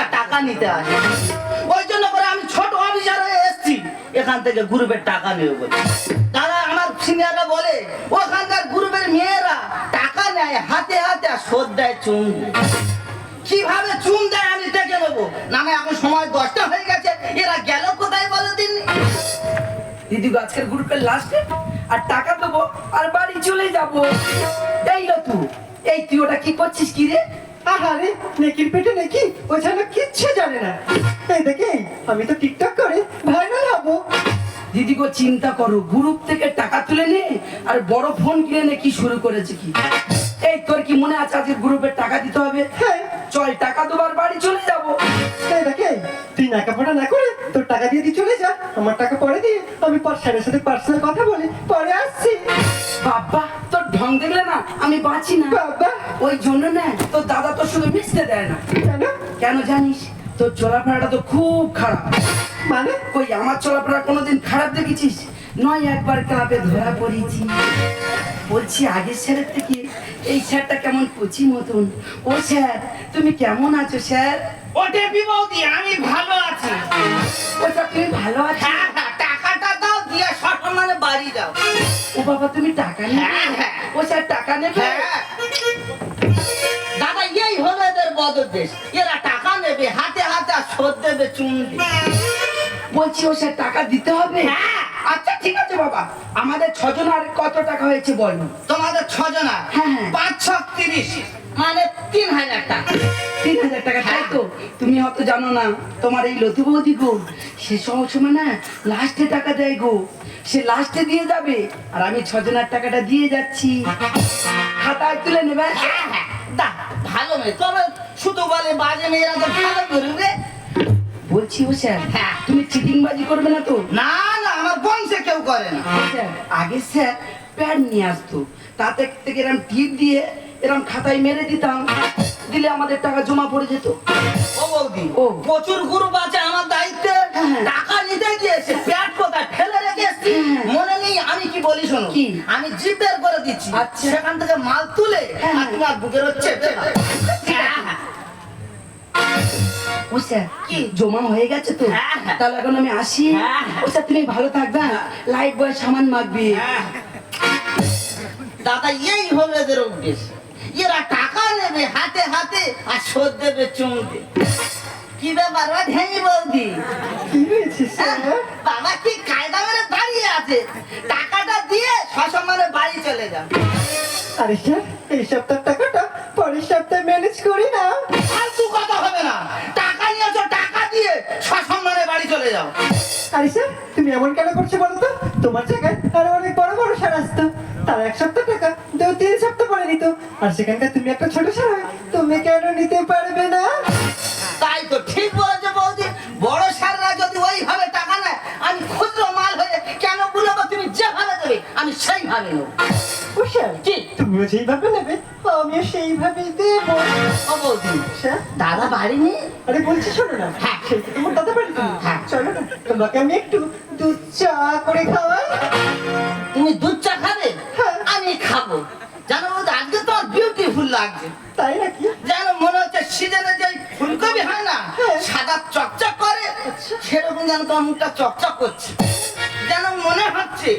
সিনিয়ররা টাকা নিতে আসে। ওই জন্য করে আমি ছোট অফিসার হয়ে এসেছি। এখান থেকে গ্রুপের টাকা নেবে বলে। দাদা আমার সিনিয়ররা বলে, ওখানকার গ্রুপের মেয়েরা টাকা নেয়, হাতে হাতে আর শোধ দেয় চুন কীভাবে চুন দেয় আমি দেখে নেব? নামে এখন সময় দশটা হয়ে গেছে। এরা গেল কোথায় বলে দিন? দিদি আজকের গ্রুপের লাস্টে আর টাকা দেবো, আর বাড়ি চলে যাব। এই লতু এই তুই ওটা কি করছিস কি রে? আহারে নেকির পেটে নেকি? ও যেন কিচ্ছু জানে না। এই দেখে আমি তো টিকটক করে ভাইরাল হব। দিদি গো চিন্তা করো গ্রুপ থেকে টাকা তুলে নে আর বড় ফোন কিনে নে কি শুরু করেছে কি? এই তোর কি মনে আছে আজকে গ্রুপের টাকা দিতে হবে? হ্যাঁ। চল টাকা দেবার বাড়ি চলে যাব। এই দেখে তুই নাকাপড়া না করে তোর টাকা দিয়ে দিয়ে চলে যা আমার টাকা পরে দিয়ে আমি পর স্যারের সাথে পার্সোনাল কথা বলে পরে আসছি। বাবা ঢং দেখলে না আমি বাঁচি না। বাবা। ওই জন্য না তোর দাদা তোর সঙ্গে মিশতে দেয় না। কেন? কেন জানিস? তোর চলাফেরাটা তো খুব খারাপ। মানে? কই আমার চলাফেরা কোনোদিন খারাপ দেখেছিস? নয় একবার ক্লাবে ধরা পড়েছি। বলছি আগের স্যারের থেকে এই স্যারটা কেমন কচি মতন? ও স্যার তুমি কেমন আছো স্যার? ওটে বিবৌদি আমি ভালো আছি। ও স্যার তুমি ভালো আছো? হ্যাঁ হ্যাঁ টাকাটা দাও দিয়ে সসম্মানে বাড়ি যাও। ও বাবা তুমি টাকা নেবে হ্যাঁ, হ্যাঁ। ও স্যার টাকা নেবে? হ্যাঁ। দাদা এই হলো এদের বদদেশ এরা টাকা নেবে হাতে হাতে আর শোধ দেবে চুন বলছি ও সে টাকা দিতে হবে? হ্যাঁ। আচ্ছা ঠিক আছে বাবা। আমাদের ছজন আর কত টাকা হয়েছে বলো তোমাদের ছজনা হ্যাঁ, হ্যাঁ। পাঁচ ছ তিরিশ। মানে তিন হাজার টাকা। তিন হাজার টাকা তাই তো? তুমি হয়তো জানো না তোমার এই লতি বৌদি গো সে সময় না লাস্টে টাকা দেয় গো। সে লাস্টে দিয়ে যাবে আর আমি ছজনের টাকাটা দিয়ে যাচ্ছি। খাতায় তুলে নেবে। হ্যাঁ দা ভালো মেয়ে। তবে শুধু বলে বাজে মেয়েরা তো ভালো করবে বলছি ও স্যার। তুমি চিটিংবাজি করবে না তো? না কেউ করে না আগে স্যার প্যাড নিয়ে আসতো তাতে থেকে এরম টিপ দিয়ে এরম খাতায় মেরে দিতাম দিলে আমাদের টাকা জমা পড়ে যেত ও বৌদি ও। প্রচুর গ্রুপ আছে আমার দায়িত্বে হ্যাঁ। টাকা নিতে গিয়েছে প্যাট কোথায় ফেলে রেখে এসছি হ্যাঁ। মনে নেই আমি কি বলি শোনো কি? আমি জিপ বের করে দিচ্ছি আচ্ছা। সেখান থেকে মাল তুলে হ্যাঁ। আর তোমার বুকের হচ্ছে ও স্যার কি? জমা হয়ে গেছে তো। হ্যাঁ, হ্যাঁ। তাহলে এখন আমি আসি। হ্যাঁ। ও স্যার তুমি ভালো থাকবে। লাইট বয় সামান মাখবি। দাদা এই হলো এদের অভ্যেস এরা টাকা নেবে হাতে হাতে আর শোধ দেবে চুমকে। কি ব্যাপার ও ঢেঙি বৌদি বাবা কি কায়দা মেরে দাঁড়িয়ে আছে? টাকাটা দিয়ে সসম্মানে বাড়ি চলে যাও। আরে স্যার এই সপ্তাহ টাকাটা পরের সপ্তাহে ম্যানেজ করি না ফালতু কথা হবে না। টাকা নিয়েছো টাকা দিয়ে সসম্মানে বাড়ি চলে যাও। আরে স্যার তুমি এমন কেন করছ বলো তো? তোমার জায়গায় আরও অনেক বড় বড় সার আসতো। তারা এক সপ্তাহ টাকা দু তিন সপ্তাহ পরে নিত। আর সেখানকার তুমি একটা ছোট সার তুমি কেন নিতে পারবে না? তাই তো ঠিক বলেছে বৌদি। বড় সাররা যদি ওইভাবে টাকা নেয় আমি ক্ষুদ্র মাল হয়ে কেন বলব? তুমি যেভাবে দেবে আমি সেইভাবে নেব। ও স্যার কি? তুমিও যেইভাবে নেবে আমিও সেইভাবেই দেবো। ও দাদা বাড়ি নেই আরে বলছি শোনো না। হ্যাঁ। সেই তো তোমার দাদা বাড়ি হ্যাঁ। চলো না তোমাকে আমি একটু দুধ চা করে খাওয়াই। তুমি দুধ চা খাবে? হ্যাঁ। আমি খাব। জানো আজকে তোমার বিউটিফুল লাগছে। তাই নাকি? যেন মনে হচ্ছে সিজনে যে ফুলকপি হয় না। সাদা চকচক করে সেরকম যেন তোমার মুখটা চকচক করছে। যেন মনে হচ্ছে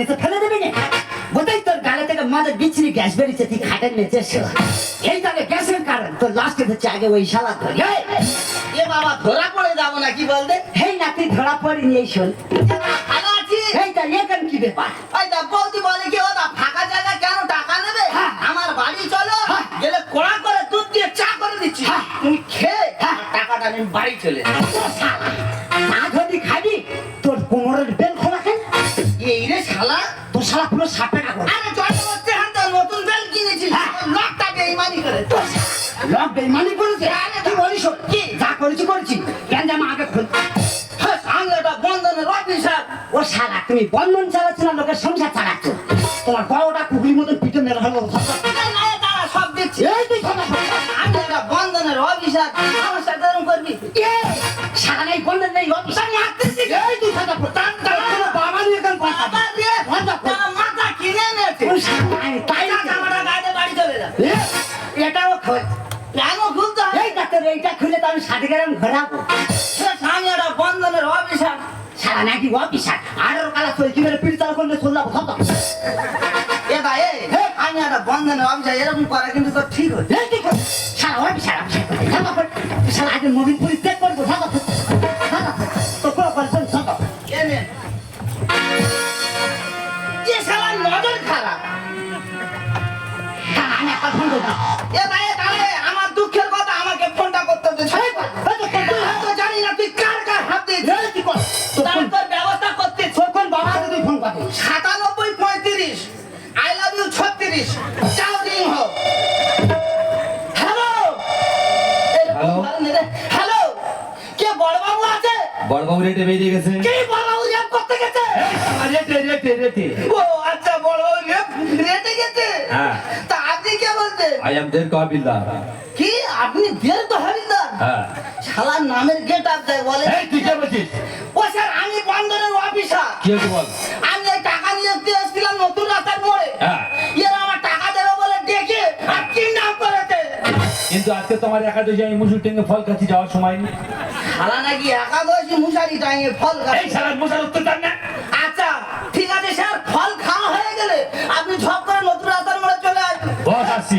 নিচে ফেলে দেবে না? বোধহয় তোর গালে থেকে মাঝে বিচ্ছিরি গ্যাস বেরিয়েছে তুই খাটের নিচে। এই তাহলে গ্যাসের কারণ তোর লাস্টে হচ্ছে আগে ওই শালা ধরি। এ বাবা ধরা পড়ে যাব না কি বলতে? হেই না তুই ধরা পড়িনি এই শোন। এই তা এখান কি ব্যাপার? ওই দা বৌদি বলে কি ওটা ফাঁকা জায়গা কেন টাকা নেবে? হ্যাঁ। আমার বাড়ি চলো হ্যাঁ। গেলে কড়া করে দুধ দিয়ে চা করে দিচ্ছি। হ্যাঁ। তুমি খেয়ে হ্যাঁ। টাকাটা আমি বাড়ি চলে পুরো ষাট টাকা করে। আরে জয় হচ্ছে হাতে নতুন বেল কিনেছি হ্যাঁ। লকটা বেইমানি করে লক বেইমানি করেছে? আরে তুই বলিস কি? যা করেছি করেছি। কেন জামা আগে খোল। হ্যাঁ, সামনে একটা স্যার ও শালা তুমি বন্ধন চালাচ্ছ না লোকের সংসার চালাচ্ছ। তোমার গ্রাম ঘোরাবো। সে আমি একটা বন্ধনের অফিসার শালা নাকি অফিসার আর ওর কালা চলছি মেরে পিড়ি চাল করলে চললাম খতম। এ ভাই এ, আমি একটা বন্ধনের অফিসার এরকম করা কিন্তু তো ঠিক হচ্ছে তুই খোল। শালা অফিসার অফিসার শালা আগে মোবিল পুলিশ চেক করব পড় তো কোনো খারাপ। হ্যাঁ আমি একটা ফোন করব সাতানব্বই পঁয়ত্রিশ আই লাভ ইউ ছত্রিশ। চাও রিং হোক হ্যালো? হ্যালো কে বড়বাবু আছে? বড়বাবু রেটে বেরিয়ে গেছে। কে বড়বাবু রেপ করতে গেছে? রেটে রেটে রেটে। ও আচ্ছা বড়বাবু রেপ রেটে গেছে? হ্যাঁ। তা আপনি কে বলছেন? আই এম দের কাবিলদার কি? আপনি বের তো হরিদার হ্যাঁ। শালার নামের গেট আপ দেয় বলে এই তুই কে বলছিস? ও স্যার আমি বন্দরের অফিসার কি বল? কিন্তু আজকে তোমার একাদশী আমি মুসুর টেঙ্গে ফল খাচ্ছি যাওয়ার সময় নেই। শালা নাকি একাদশী মুসারি টাঙিয়ে ফল এই খাচ্ছে সারা মুসার উত্তর দেন না। আচ্ছা ঠিক আছে স্যার ফল খাওয়া হয়ে গেলে আপনি ঝপ করে নতুন রাস্তার মোড়ে চলে আসবেন বস আসছি।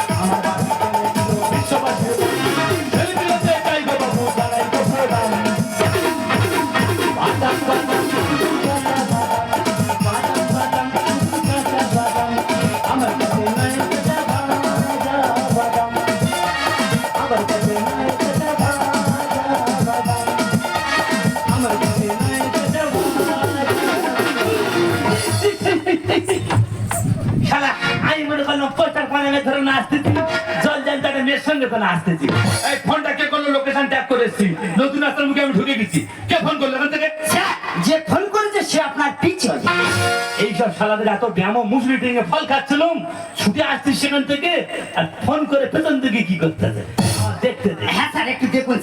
এইসব শালাদের এত ব্যায়াম মুসলি টেঙ্গে ফল খাচ্ছিলাম ছুটে আসছিস সেখান থেকে আর ফোন করে পেছন থেকে কি করতেছে? দেখতে হ্যাঁ স্যার একটু দেখুন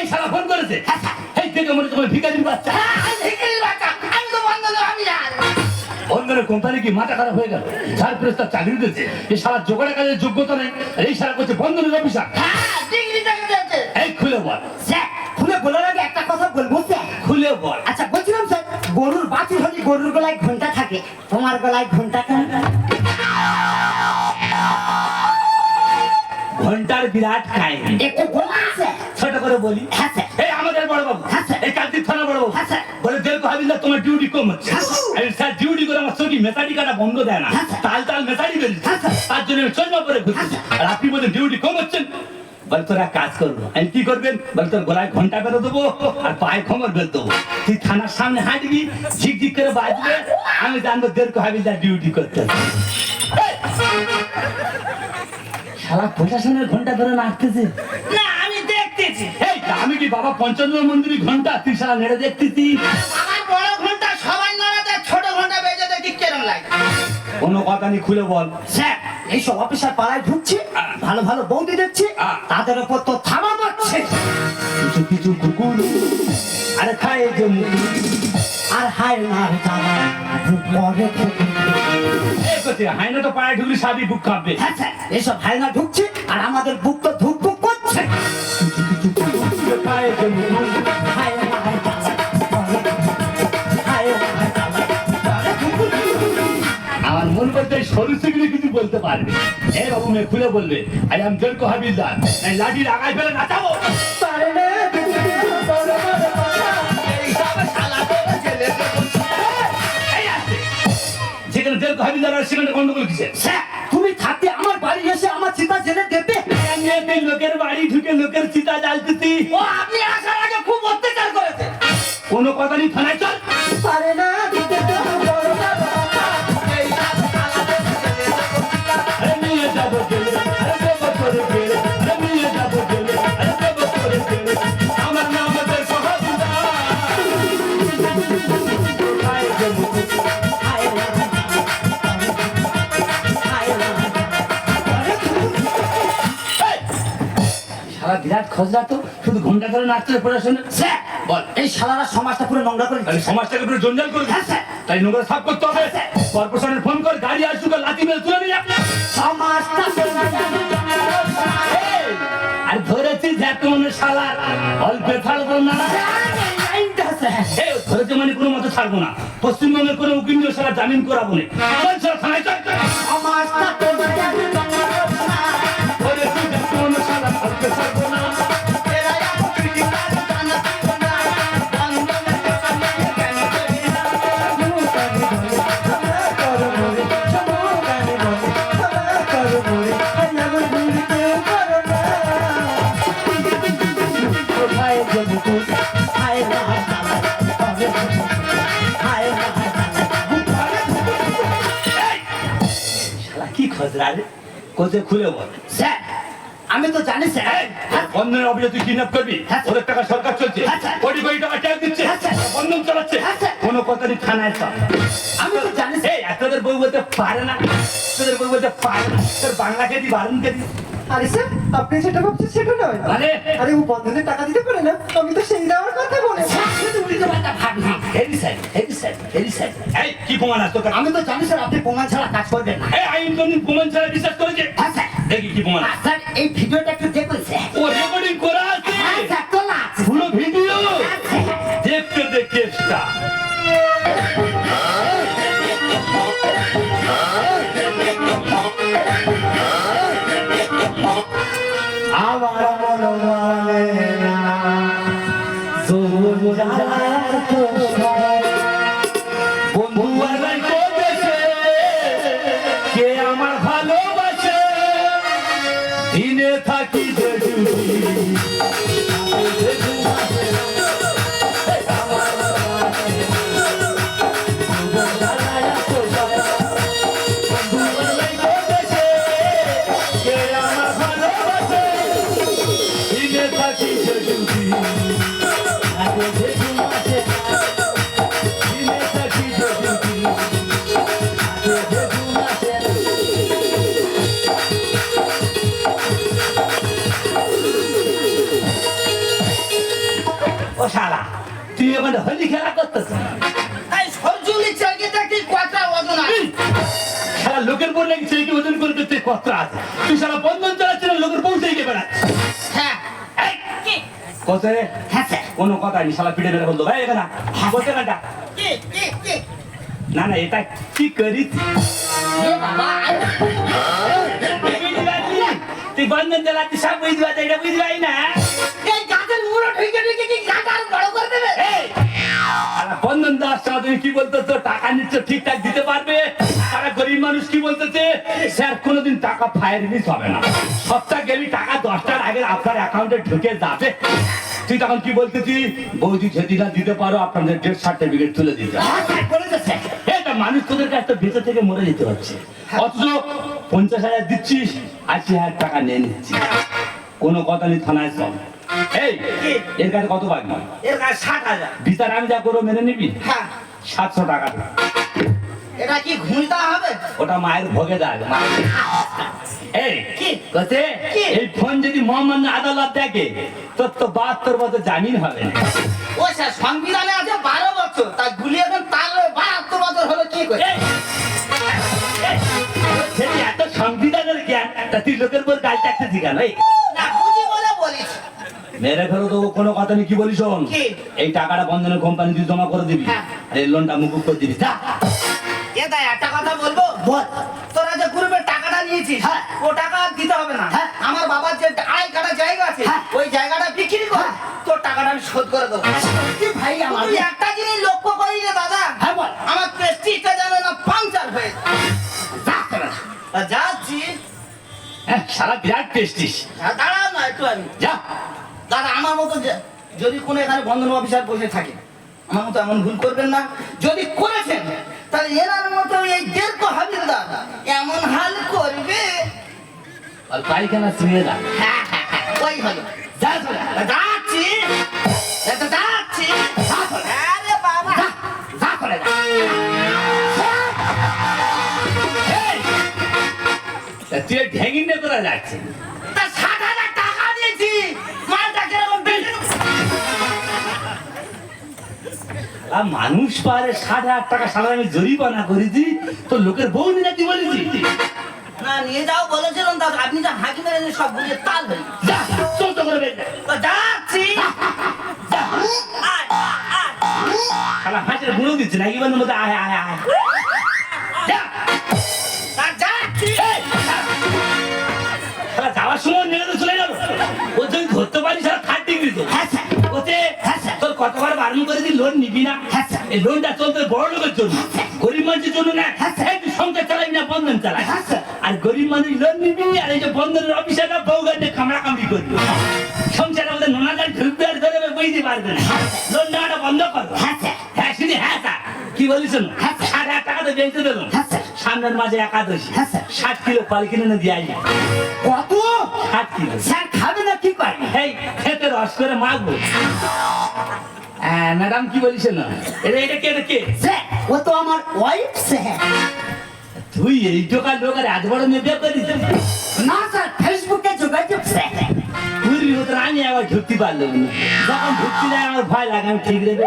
এই শালা ফোন করেছে? এই থেকে মনে তোমার ভিকারির বাচ্চা। কোম্পানি কি মাথা খারাপ হয়ে গেল? যার প্রেসটা চাকরি দিয়েছে এই শালা জোগাড়ে কাজের যোগ্যতা নেই এই শালা করছে বন্ধনের অফিসার। হ্যাঁ এই খুলে বল। খুলে বলার আগে একটা কথা বলব খুলে বল। আচ্ছা বলছিলাম স্যার গরুর হলে গরুর গলায় ঘণ্টা থাকে তোমার গলায় ঘণ্টা কেন? ঘণ্টার বিরাট কাহিনী। একটু বলুন ছোট করে বলি। হ্যাঁ স্যার। এই আমাদের বড় বাবু হ্যাঁ, স্যার। এই কালকে থানা বড় বাবু হ্যাঁ, স্যার। বলে কম হচ্ছে। স্যার। ডিউটি আমার মেসারি কাটা বন্ধ দেয় না। তাল তাল মেসারি বেরিয়েছে তার জন্য আমি চশমা পরে ঘুরছি। আর আপনি বলছেন ডিউটি কম হচ্ছেন বল তোরা কাজ করব। আমি কি করবেন বল তোর গলায় ঘণ্টা বেরো দেবো আর পায়ে খবর বের দেবো। তুই থানার সামনে হাঁটবি ঝিক ঝিক করে বাজবে। আমি জানব দেড় ডিউটি করতে শালা প্রশাসনের ঘণ্টা ধরে নাচতেছে। না আমি দেখতেছি। এই আমি কি বাবা পঞ্চান্ন মন্দিরী ঘণ্টা? তুই শালা নেড়ে দেখতেছি আমার বড় কোনো কথা নেই খুলে বল। স্যার এইসব অফিসার পাড়ায় ঢুকছে ভালো ভালো বৌদি দেখছে তাদের উপর তো থামা মারছে। কিছু কিছু কুকুর আরে খায় যে আর হায় না রে দাদা পরে হাইনা তো পায়ে ঢুকলি সাবি বুক কাঁপবে। হ্যাঁ স্যার এইসব হায়না ঢুকছে আর আমাদের বুক তো ধুক ধুক করছে। কিছু কিছু সরু কিছু বলতে পারবে এ বাবু মেয়ে খুলে বলবে আই দেড় হাবিলদার লাঠি লাগাই ফেলে নাচাবো? যেখানে হাবিলদার সেখানে গন্ডগোল কিসে তুমি থাকতে আমার বাড়ি এসে আমার চিতা জেলে দেবে। লোকের বাড়ি ঢুকে লোকের চিতা জ্বালতেছি। ও আপনি আসার আগে খুব অত্যাচার করেছে কোনো কথা নেই থানায় চল। পারে না শুধু ঘণ্টা নাচতে প্রশাসনে স্যার বল। এই সমাজটা পুরো নোংরা করে তাহলে দিচ্ছে। সমাজটাকে পুরো জঞ্জাল করে হ্যাঁ, দিচ্ছে তাই নোংরা সাফ করতে হবে। হ্যাঁ, কর্পোরেশনের ফোন কর গাড়ি আসুক মেরে তুলে নিয়ে সমাজটা আর ধরেছি অল্পে ছাড়বো না। ধরেছে মানে কোনো মতো ছাড়বো না। পশ্চিমবঙ্গের কোনো উকিল সারা জামিন করাবো না। চল চল থানায় চল চল। সমাজটা ধরেছি জ্যাকমন শালার অল্পে ছাড়বো না। কোথায় খুলে বল। স্যার আমি তো জানি স্যার। বন্ধনের অভিযোগ তুই কিডন্যাপ করবি? হ্যাঁ, ওদের টাকা সরকার চলছে। হ্যাঁ, স্যার। কোটি কোটি টাকা ট্যাক্স দিচ্ছে। হ্যাঁ, বন্ধন চালাচ্ছে। হ্যাঁ। কোনো কথা নেই থানায় চল আমি তো জানি স্যার। এই এতদের বই বলতে পারে না। তোদের বই বলতে পারে না। তোর বাংলা কেদি বারণ আরে স্যার আপনি যেটা ভাবছেন সেটা নয়। আরে। আরে ও বন্ধনের টাকা দিতে পারে না। আমি তো সেই দেওয়ার কথা বলে। স্যার, তো উল্টো পাল্টা স্যার হেরি স্যার হেরি স্যার এই কি প্রমাণ আছে আমি তো জানি স্যার আপনি প্রমাণ ছাড়া কাজ করবেন না। এই আইন প্রমাণ ছাড়া বিশ্বাস হ্যাঁ স্যার। দেখি কি প্রমাণ স্যার এই ভিডিওটা একটু দেখুন স্যার। ও রেকর্ডিং করা আছে? হ্যাঁ স্যার তোলা পুরো ভিডিও হ্যাঁ, স্যার। দেখতে দে কত আছে তুই শালা বন্ধন চালাচ্ছিস না লোকের পৌঁছে গিয়ে বেড়াচ্ছিস হ্যাঁ। এই কি? কোথায় হ্যাঁ কোনো কথা নেই শালা পিঠে মেরে বলতো ভাই এখানে কোথায় কাটা কি কি কি? না না এটা কি করিস? তুই বন্ধন চালাচ্ছিস সব বুঝতে পারছিস এটা বুঝতে পারি না এই গাছের মুড়ো ঢুকে ঢুকে কি গাছ আর বড় করে দেবে? এই, শালা আর বন্ধন সময় তুমি কি বলতেছো? টাকা নিচ্ছ ঠিকঠাক দিতে পারবে? তারা গরিব মানুষ কি বলতেছে? স্যার কোনোদিন টাকা ফায়ার হবে না। সপ্তাহ গেলি টাকা দশটার আগে আপনার অ্যাকাউন্টে ঢুকে যাবে। তুই তখন কি বলতেছি বৌদি যদি না দিতে পারো আপনাদের ডেথ সার্টিফিকেট তুলে দিতে। হ্যাঁ স্যার এটা মানুষ তোদের কাছ বেঁচে থেকে মরে যেতে হচ্ছে। অথচ পঞ্চাশ হাজার দিচ্ছিস আশি হাজার টাকা নিয়ে নিচ্ছিস। কোনো কথা নেই থানায় এই এর কাছে কত এর কাছে ষাট হাজার। বিচার আমি যা করব মেনে নিবি? হ্যাঁ। সাতশো টাকা এটা কি ঘুমটা হবে? ওটা মায়ের ভোগে দেয় এই ফোন যদি মোহাম্মদ আদালত দেখে তোর তো বাহাত্তর বছর জামিন হবে। ও স্যার সংবিধানে আছে বারো বছর গুলি এখন তার বাহাত্তর বছর হলো কি করে? এত সংবিধানের জ্ঞান তা তুই লোকের উপর গাল চাকতে শিখান না বুঝি বলে বলিস মেরে ফেলো তো কোনো কথা নেই কি বলি শোন? এই টাকাটা বন্ধনের কোম্পানি তুই জমা করে দিবি। হ্যাঁ। আর এই লোনটা মুকুব করে দিবি। যা। এ একটা কথা বলব? বল। তোরা যে গ্রুপের টাকাটা নিয়েছিস হ্যাঁ। ও টাকা দিতে হবে না। হ্যাঁ। আমার বাবার যে আড়াই কাটা জায়গা আছে। ওই জায়গাটা বিক্রি কর। তোর টাকাটা আমি শোধ করে দেবো। সত্যি ভাই আমার? একটা জিনিস লক্ষ্য করি রে দাদা? হ্যাঁ বল। আমার প্রেস্টিজটা যেন না পাংচার হয়ে। যাচ্ছি। হ্যাঁ, সারা বিরাট পেস্টিস দাঁড়াও না একটু আমি যা। দাদা আমার মতো যে- যদি কোনো এখানে বন্ধন অফিসার বসে থাকে আমার মতো এমন ভুল করবেন না। যদি করেছেন তাহলে এনার মতো এই দেড় হাবিলদার এমন হাল করবে। আর পায়খানা শুয়ে যা হ্যাঁ, হ্যাঁ, হ্যাঁ, ওই হলো। যাচ্ছি। এটা যাচ্ছি। আরে বাবা। যা করে না। তুই ঢেঙ্গি নিয়ে তোরা যাচ্ছে আর মানুষ পারে ষাট হাজার টাকা সারা আমি জরিমানা করেছি তো লোকের বউ নিয়ে কি বলেছি? না নিয়ে যাও বলেছিলাম দাদা আপনি যা হাঁকি মেরে সব বুঝে তাল হয়ে যা চল তো। তো যাচ্ছি। শালা হাঁসের গুঁড়ো দিচ্ছে নাকি? বন্ধু মতো আয় আয় আয়। যাওয়ার সময় তো চলে গেল। ও যদি ধরতে পারিস সারা থার্ড ডিগ্রি তো। হ্যাঁ ওতে কতবার বারণ করে দিই লোন নিবি না হ্যাঁ, এই লোনটা চলতে বড় লোকের জন্য গরিব মানুষের জন্য না হ্যাঁ, সংসার চালাবি না বন্ধন চালাই হ্যাঁ, আর গরিব মানুষ লোন নিবি আর এই যে বন্ধনের অফিসাররা বউ গাড়ি কামড়া কামড়ি করবি মধ্যে নোনা গাড়ি ঢুকবে আর ধরে বুঝতে পারবে না লোন নেওয়াটা বন্ধ করো হ্যাঁ। হ্যাঁ শুনি হ্যাঁ স্যার কি বলিস হ্যাঁ, স্যার। হাজার টাকা তো বেঁচে দিলাম হ্যাঁ, সামনের মাঝে একাদশী হ্যাঁ। ষাট কিলো পাল কিনে দিয়ে আসবি কত ষাট কিলো স্যার খাবে না কি করে এই রস করে মাখবো হ্যাঁ ম্যাডাম কি বলিস না এটা এটা কে? কে ও তো আমার ওয়াইফ স্যার তুই এই টোকা লোক আর এত বড় মেয়ে বিয়ে করিস না স্যার ফেসবুকে যোগাযোগ স্যার পুরী মতো আমি আবার ঢুকতে পারলাম না। যখন ঢুকতে যায় আমার ভয় লাগে আমি ঠিক রেখে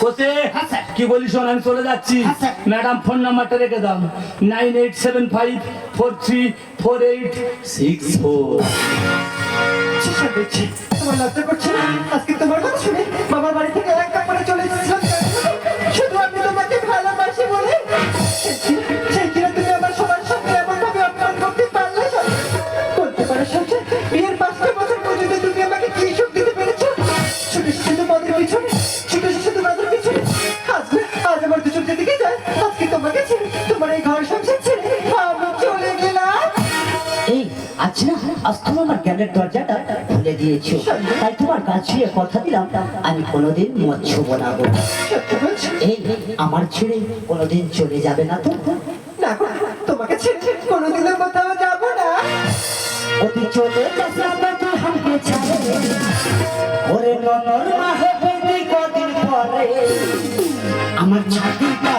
কোসে হ্যাঁ, কি বলিস শোন আমি চলে যাচ্ছি। হ্যাঁ, ম্যাডাম ফোন নাম্বারটা রেখে দাও। Nine eight seven five four three four eight six four সেসব দেখছি তোমার লজ্জা করছে আজকে তোমার কথা শুনে বাবার বাড়ি থেকে দিয়েছ। তাই তোমার কাছে কথা দিলাম। আমি কোনোদিন মদ ছোবো না। এই আমার ছেড়ে কোনোদিন চলে যাবে না তো। তোমাকে ছেড়ে কোনোদিনও কোথাও যাব না। অতি চলে যাস আমাকে হামকে ছাড়ে। ওরে ননর মাহে পেদি কদিন পরে। আমার ছাতিটা